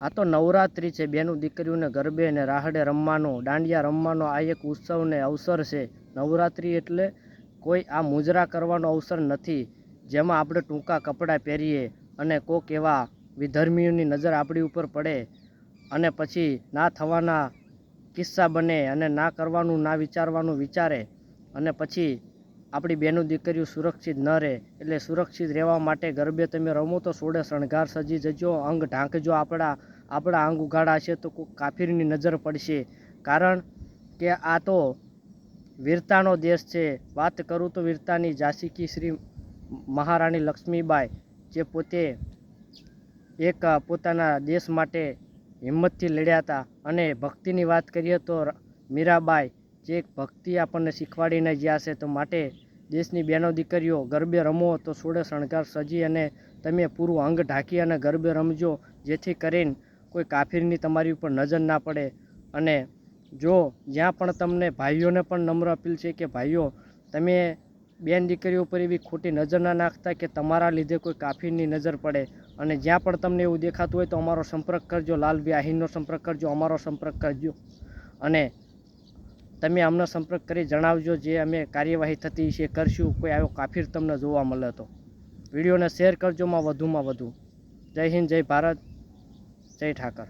આ તો નવરાત્રિ છે, બેનું દીકરીઓને ગરબે ને રાહડે રમવાનો, દાંડિયા રમવાનો આ એક ઉત્સવને અવસર છે. નવરાત્રિ એટલે કોઈ આ મુજરા કરવાનો અવસર નથી, જેમાં આપણે ટૂંકા કપડાં પહેરીએ અને કોક એવા વિધર્મીઓની નજર આપણી ઉપર પડે અને પછી ના થવાના કિસ્સા બને અને ના કરવાનું, ના વિચારવાનું વિચારે અને પછી આપણી બેનું દીકરીઓ સુરક્ષિત ન રહે, એટલે સુરક્ષિત રહેવા માટે ગરબે તમે રમો તો સોડે શણગાર સજી જજો, અંગ ઢાંકજો આપણા આપણા અંગ ઉઘાડા છે તો કાફીરની નજર પડશે. કારણ કે આ તો વીરતાનો દેશ છે. વાત કરું તો વીરતાની ઝાંસી શ્રી મહારાણી લક્ષ્મીબાઈ, જે પોતે એક પોતાના દેશ માટે હિંમતથી લડ્યા હતા. અને ભક્તિની વાત કરીએ તો મીરાબાઈ જે એક ભક્તિ આપણને શીખવાડીને ગયા છે તો માટે દેશની બહેનો દીકરીઓ ગરબે રમો તો સોળે શણગાર સજી અને તમે પૂરું અંગ ઢાંકી અને ગરબે રમજો, જેથી કરીને કોઈ કાફીરની તમારી ઉપર નજર ના પડે. અને જો જ્યાં પણ તમને ભાઈઓને પણ નમ્ર અપીલ છે કે ભાઈઓ, તમે બેન દીકરીઓ પર એવી ખોટી નજર ના નાખતા કે તમારા લીધે કોઈ કાફીરની નજર પડે. અને જ્યાં પણ તમને એવું દેખાતું હોય તો અમારો સંપર્ક કરજો લાલભાઈ આહીરનો સંપર્ક કરજો, અમારો સંપર્ક કરજો. અને તમે અમને સંપર્ક કરી જણાવજો જે અમે કાર્યવાહી થતી છે, કરશું. કોઈ આવ્યો કાફીર તમને જોવા મળે તો. વિડીયોને શેર કરજો, માં વધુમાં વધુ. જય હિન્દ, જય ભારત, જય ઠાકર.